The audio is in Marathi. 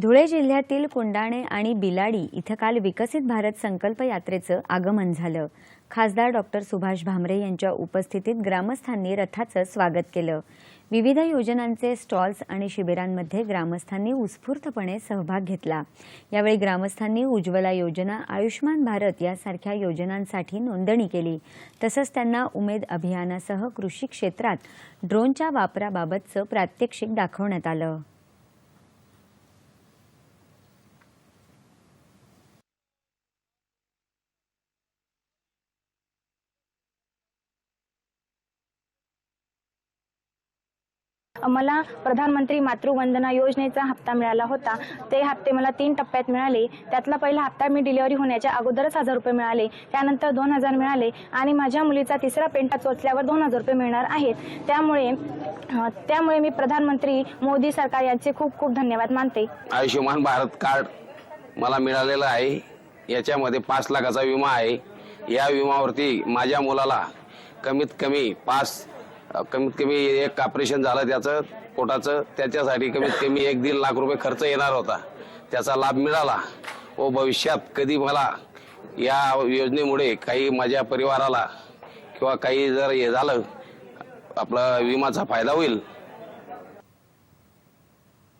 धुळे जिल्ह्यातील कुंडाणे आणि बिलाडी इथं काल विकसित भारत संकल्प यात्रेचं आगमन झालं. खासदार डॉक्टर सुभाष भामरे यांच्या उपस्थितीत ग्रामस्थांनी रथाचं स्वागत केलं. विविध योजनांचे स्टॉल्स आणि शिबिरांमध्ये ग्रामस्थांनी उत्स्फूर्तपणे सहभाग घेतला. यावेळी ग्रामस्थांनी उज्ज्वला योजना आयुष्मान भारत यासारख्या योजनांसाठी नोंदणी केली. तसंच त्यांना उमेद अभियानासह कृषी क्षेत्रात ड्रोनच्या वापराबाबतचं प्रात्यक्षिक दाखवण्यात आलं. मला प्रधानमंत्री मातृवंदना योजनेचा हप्ता मिळाला होता. ते हप्ते मला तीन टप्प्यात मिळाले. त्यातला पहिला हप्ता मी डिलिव्हरी होण्याच्या अगोदरच हजार रुपये मिळाले. त्यानंतर दोन हजार मिळाले आणि माझ्या मुलीचा तिसरा पेंटा चोचल्यावर दोन हजार रुपये मिळणार आहेत. त्यामुळे त्यामुळे मी प्रधानमंत्री मोदी सरकार यांचे खूप खूप धन्यवाद मानते. आयुष्यमान भारत कार्ड मला मिळालेलं आहे. याच्यामध्ये पाच लाखाचा विमा आहे. या विमावरती माझ्या मुलाला कमीत कमी पाच कमीत कमी एक ऑपरेशन झालं त्याचं पोटाचं त्याच्यासाठी कमीत कमी एक दीड लाख रुपये खर्च येणार होता. त्याचा लाभ मिळाला. व भविष्यात कधी मला या योजनेमुळे काही माझ्या परिवाराला किंवा काही जर हे झालं आपला विमाचा फायदा होईल.